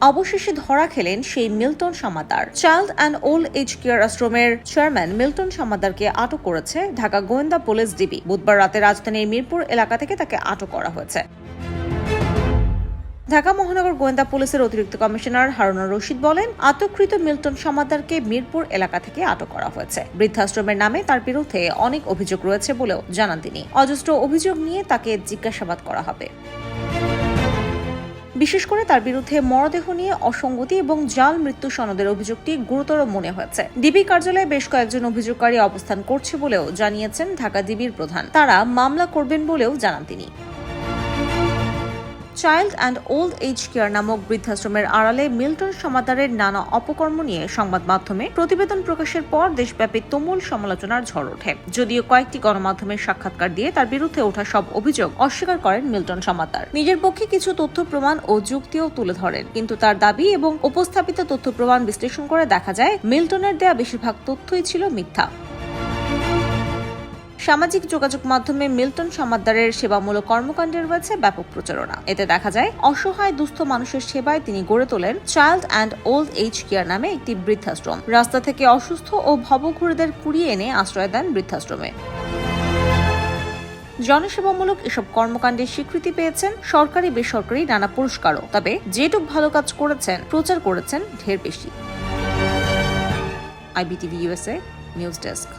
অবশেষে ধরা খেলেন সেই Milton Samadar. Child and old age care আশ্রমের চেয়ারম্যান মিল্টন সামাদারকে আটক করেছে ঢাকা গোয়েন্দা পুলিশ ডিবি। বুধবার রাতে রাজধানীর মিরপুর এলাকা থেকে তাকে আটক করা হয়েছে। ঢাকা মহানগর গোয়েন্দা পুলিশের অতিরিক্ত কমিশনার হারুনুর রশিদ বলেন, আটককৃত মিল্টন সমাদ্দারকে মিরপুর এলাকা থেকে আটক করা হয়েছে। বৃদ্ধাশ্রমের নামে তার বিরুদ্ধে অনেক অভিযোগ রয়েছে বলেও জানান তিনি। অজস্র অভিযোগ নিয়ে তাকে জিজ্ঞাসাবাদ করা হবে। বিশেষ করে তার বিরুদ্ধে মরদেহ নিয়ে অসঙ্গতি এবং জাল মৃত্যু সনদের অভিযোগটি গুরুতর মনে হয়েছে। ডিবি কার্যালয়ে বেশ কয়েকজন অভিযোগকারী অবস্থান করছে বলেও জানিয়েছেন ঢাকা ডিবির প্রধান। তারা মামলা করবেন বলেও জানান তিনি। Child and old age care নামক বৃদ্ধাশ্রমের আড়ালে মিল্টন সমাদারের নানা অপকর্ম নিয়ে সংবাদ মাধ্যমে প্রতিবেদন প্রকাশের পর দেশব্যাপী তুমুল সমালোচনার ঝড় ওঠে। যদিও কয়েকটি গণমাধ্যমের সাক্ষাৎকার দিয়ে তার বিরুদ্ধে ওঠা সব অভিযোগ অস্বীকার করেন মিল্টন সমাদার। নিজের পক্ষে কিছু তথ্য প্রমাণ ও যুক্তিও তুলে ধরেন, কিন্তু তার দাবি এবং উপস্থাপিত তথ্য প্রমাণ বিশ্লেষণ করে দেখা যায়, মিল্টনের দেয়া বেশিরভাগ তথ্যই ছিল মিথ্যা। সামাজিক যোগাযোগ মাধ্যমে মিল্টন সমাদ্দারের সেবামূলক কর্মকাণ্ডে রয়েছে ব্যাপক প্রচারণা। এতে দেখা যায়, অসহায় দুস্থ মানুষের সেবায় তিনি গড়ে তোলেন child and old age care নামে একটি বৃদ্ধাশ্রম। রাস্তা থেকে অসুস্থ ও ভবঘুরেদের কুড়িয়ে এনে আশ্রয় দেন বৃদ্ধাশ্রমে। জনসেবামূলক এসব কর্মকাণ্ডে স্বীকৃতি পেয়েছেন সরকারি বেসরকারি নানা পুরস্কারও। তবে যেটুক ভালো কাজ করেছেন, প্রচার করেছেন ঢের বেশি। IBTV USA news desk.